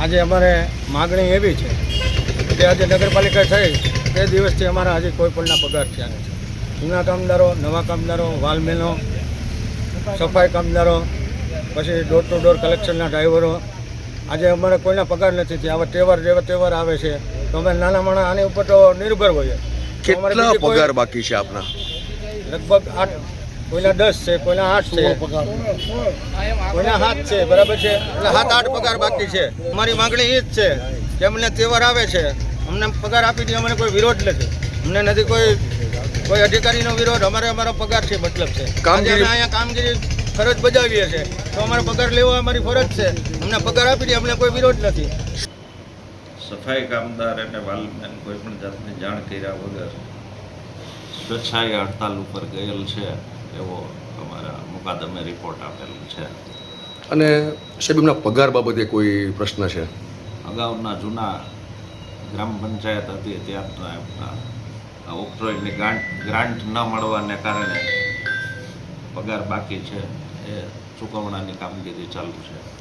આજે અમારે માગણી એવી છે કે આજે નગરપાલિકા થઈ તે દિવસથી અમારા હજી કોઈ પણના પગાર થયા નથી. જૂના કામદારો નવા કામદારો વાલમેનો સફાઈ કામદારો પછી ડોર ટુ ડોર કલેક્શનના ડ્રાઈવરો આજે અમારે કોઈના પગાર નથી થયા. હવે તહેવાર જેવા તહેવાર આવે છે તો અમે નાના માણા આની ઉપર તો નિર્ભર હોઈએ. કેટલા પગાર બાકી છે આપના? લગભગ આઠ કોઈના દસ છે કોઈના આઠ છે. કોઈના હાથ છે બરાબર છે? એટલે હાથ આઠ પગાર બાકી છે. અમારી માંગણી એ જ છે કે અમને તહેવાર આવે છે. અમને પગાર આપી દે અમને કોઈ વિરોધ નથી. અમને નથી કોઈ કોઈ અધિકારીનો વિરોધ. અમારે અમારો પગાર છે મતલબ છે. કામગીરી- અમે અહીંયા કામગીરી ફરજ બજાવીએ છીએ. તો અમારો પગાર લેવો અમારી ફરજ છે. અમને પગાર આપી દે અમને કોઈ વિરોધ નથી. સફાઈ કામદાર અને વાલમેન કોઈ પણ જાતની જાણ કર્યા વગર સ્વેચ્છાએ હડતાલ ઉપર ગયેલ છે. એવો અમારા મુકાદમે રિપોર્ટ આપેલ છે. અને સાહેબ એમના પગાર બાબતે કોઈ પ્રશ્ન છે? અગાઉના જૂના ગ્રામ પંચાયત હતી ત્યારના એમના ઓક્ટ્રોયની ગ્રાન્ટ ગ્રાન્ટ ન મળવાને કારણે પગાર બાકી છે. એ ચૂકવણાની કામગીરી ચાલુ છે.